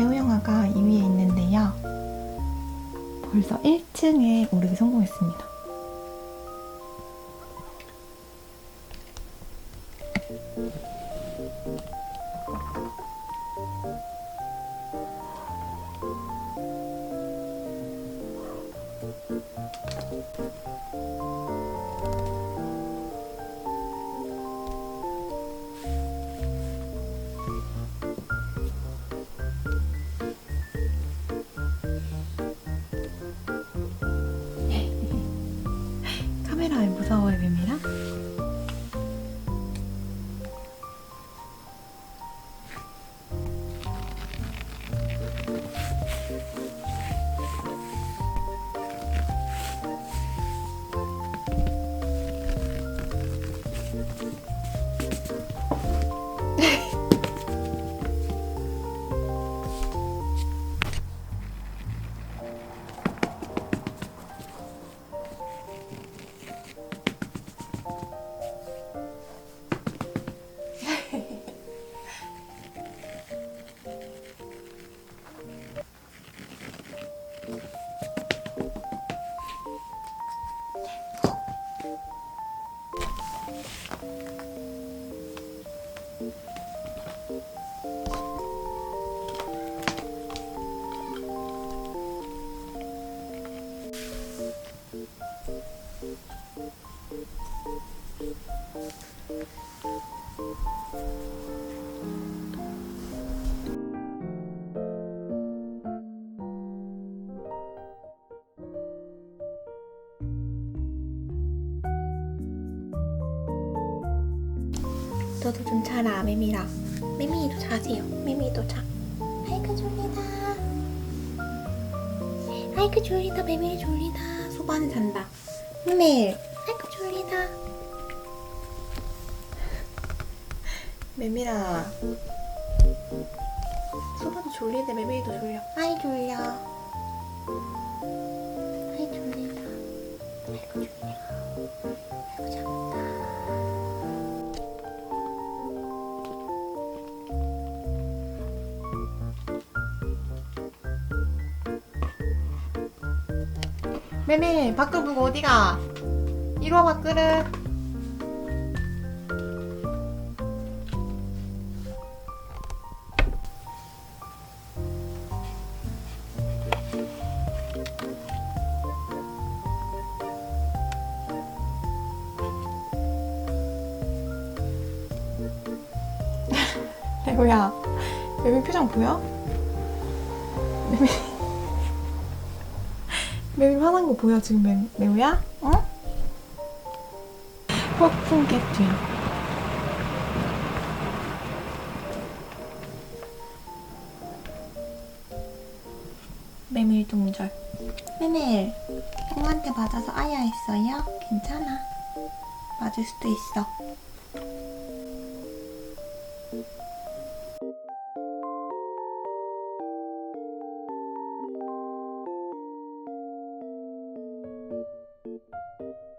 레오 영화가 2위에 있는데요. 벌써 1층에 오르기 성공했습니다. 카메라에 무서워요, 뱀이라? 너도 좀 자라, 매미라. 매미도 자세요. 매미도 자. 아이고 졸리다. 아이고 졸리다. 매미 졸리다. 소반에 잔다. 매밀. 아이고 졸리다. 매미라. 소반도 졸리는데 매미도 졸려. 아이 졸려. 아이 졸리다. 아이고 졸려. 매매 밖을 보고 어디가? 이리 와 밖으로 레오야 매미 표정 보여? 매미 매미 화난 거 보여 지금 매, 매우야? 어? 폭풍 개피 메밀 동절 메밀 형한테 맞아서 아야 했어요? 괜찮아 맞을 수도 있어